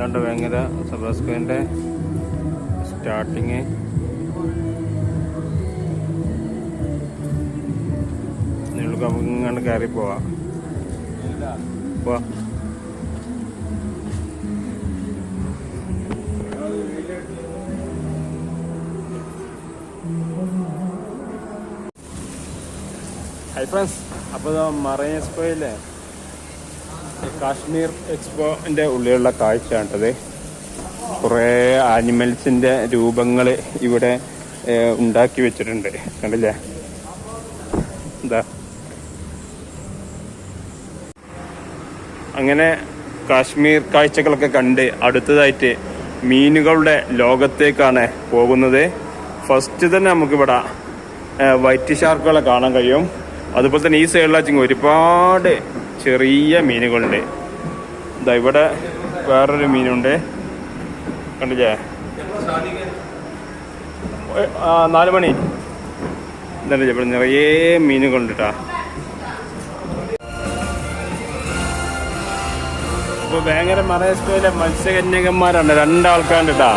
ഇതാണ്ട് ഭയങ്കര സബ്രസ്കോയിന്റെ സ്റ്റാർട്ടിങ്. നിങ്ങൾക്ക് നമുക്ക് ഇങ്ങോട്ട് കയറി പോവാ. ഹൈ ഫ്രണ്ട്സ് അപ്പോൾ മറൈൻ എക്സ്പോയിലെ കാശ്മീർ എക്സ്പോന്റെ ഉള്ളിലുള്ള കാഴ്ചയാണിട്ടത് കുറേ ആനിമൽസിന്റെ രൂപങ്ങൾ ഇവിടെ ഉണ്ടാക്കി വെച്ചിട്ടുണ്ട്. കണ്ടില്ലേ? എന്താ അങ്ങനെ കാശ്മീർ കാഴ്ചകളൊക്കെ കണ്ട് അടുത്തതായിട്ട് മീനുകളുടെ ലോകത്തേക്കാണ് പോകുന്നത്. ഫസ്റ്റ് തന്നെ നമുക്കിവിടെ വൈറ്റ് ഷാർക്കുകളെ കാണാൻ കഴിയും. അതുപോലെ തന്നെ ഈ സൈഡിലാച്ചെങ്കിൽ ഒരുപാട് ചെറിയ മീനുകളുണ്ട്. ഇതാ ഇവിടെ വേറൊരു മീനുണ്ട്. കണ്ടില്ലേ? നാല് മണി. ഇതല്ലേ ഇവിടെ നിറയെ മീനുകളുണ്ട് കേട്ടാ ഇപ്പൊ ഭയങ്കര മറയസ്കോയിലെ മത്സ്യകന്യകന്മാരാണ് രണ്ടാൾക്കാരുണ്ട് കേട്ടാ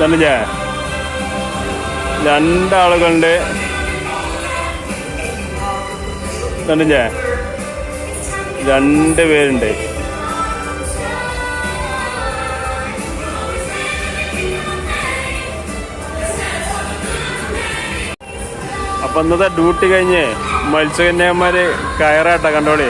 കണ്ടില്ലേ രണ്ടാളുകളുണ്ട്. കണ്ടില്ലേ രണ്ട് പേരുണ്ട്. അപ്പൊ ഇന്നത്തെ ഡ്യൂട്ടി കഴിഞ്ഞ് മത്സ്യകന്യകന്മാര് കയറാട്ടോ കണ്ടോളി.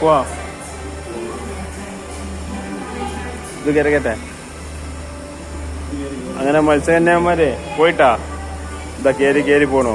പോവാ ഇത് കിടക്കട്ടെ അങ്ങനെ മത്സ്യകന്യന്മാരെ പോയിട്ടാ. ഇതാ കേറി കേറി പോണു.